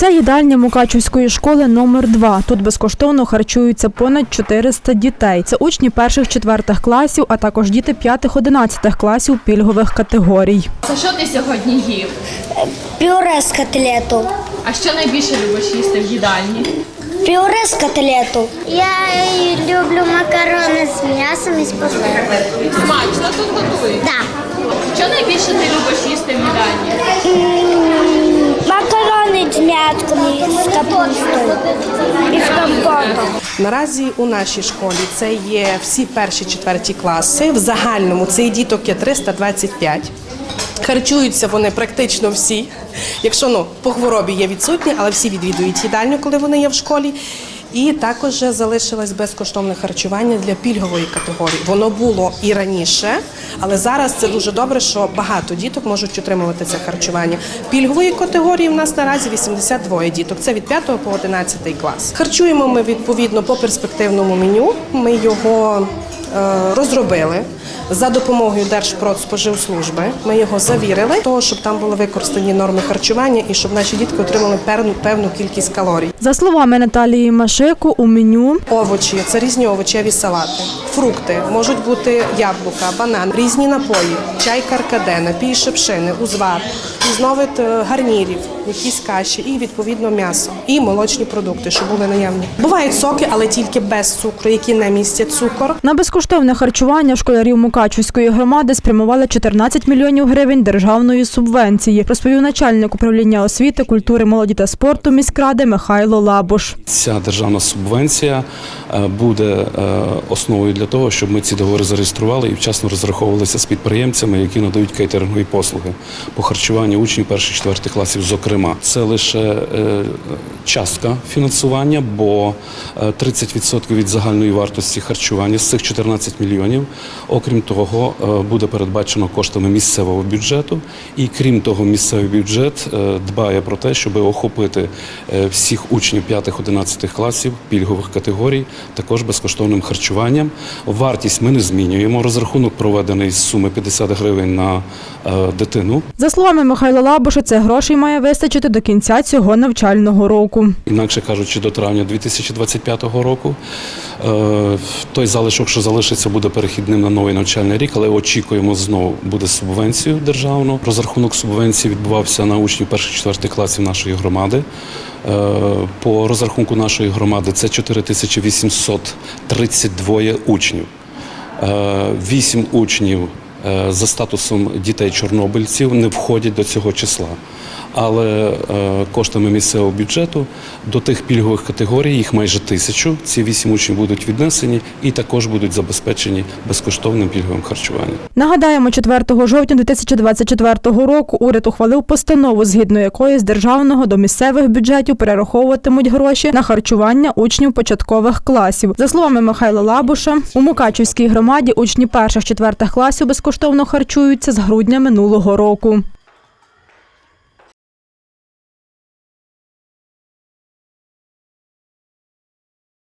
Це їдальня Мукачівської школи номер 2 Тут безкоштовно харчуються понад 400 дітей. Це учні перших-четвертих класів, а також діти п'ятих-одинадцятих класів пільгових категорій. Це що ти сьогодні їв? Пюре з котлету. А що найбільше любиш їсти в їдальні? Пюре з котлету. Я люблю макарони з м'ясом і з пастою. Смачно тут готують. Да. Що найбільше ти любиш їсти в їдальні? Макарони з м'ятком і з капустою. І з компотом. Наразі у нашій школі це є всі перші четверті класи. В загальному цей діток є 325. Харчуються вони практично всі. Якщо ну по хворобі є відсутні, але всі відвідують їдальню, коли вони є в школі. І також залишилось безкоштовне харчування для пільгової категорії. Воно було і раніше, але зараз це дуже добре, що багато діток можуть отримувати це харчування. Пільгової категорії в нас наразі 82 діток. Це від 5 по 11 клас. Харчуємо ми відповідно по перспективному меню. Ми його е, розробили за допомогою Держпродспоживслужби. Ми його завірили, того, щоб там були використані норми харчування і щоб наші дітки отримали певну певну кількість калорій. За словами Наталії Машику, у меню Овочі це різні овочеві салати, фрукти, можуть бути яблука, банан, різні напої, чай каркаде, напій шепшини, узвар, різновид е, гарнірів, якісь каші і відповідно м'ясо і молочні продукти, що були наявні. Бувають соки, але тільки без цукру, які не містять цукор. на безкоштовне харчування школярів Мукачівської громади спрямували 14 мільйонів гривень державної субвенції, розповів начальник управління освіти, культури, молоді та спорту міськради Михайло Лабуш. Ця державна субвенція е, буде е, основою для того, щоб ми ці договори зареєстрували і вчасно розраховувалися з підприємцями, які надають кейтерингові послуги по харчуванню учнів перших четвертих класів. Зокрема, це лише е, частка фінансування, бо е, 30% від загальної вартості харчування з цих 14 мільйонів. Окрім того, е, буде передбачено коштами місцевого бюджету, і крім того, місцевий бюджет е, дбає про те, щоб охопити е, всіх учнів 5-11 класів пільгових категорій, також безкоштовним харчуванням. Вартість ми не змінюємо. Розрахунок проведений з суми 50 гривень на дитину. За словами Михайла Лабуша, це грошей має вистачити до кінця цього навчального року. інакше кажучи, до травня 2025 року. Той залишок, що залишиться, буде перехідним на новий навчальний рік, але очікуємо знову буде субвенцію державну. Розрахунок субвенції відбувався на учнів перших четвертих класів нашої громади. Е, По розрахунку нашої громади це 4832 учнів. Е, Вісім учнів е, за статусом дітей-чорнобильців не входять до цього числа. Але е, коштами місцевого бюджету до тих пільгових категорій, їх майже тисячу, ці вісім учнів будуть віднесені і також будуть забезпечені безкоштовним пільговим харчуванням. Нагадаємо, 4 жовтня 2024 року уряд ухвалив постанову, згідно якої з державного до місцевих бюджетів перераховуватимуть гроші на харчування учнів початкових класів. За словами Михайла Лабуша, у Мукачівській громаді учні перших четвертих класів безкоштовно харчуються з грудня минулого року.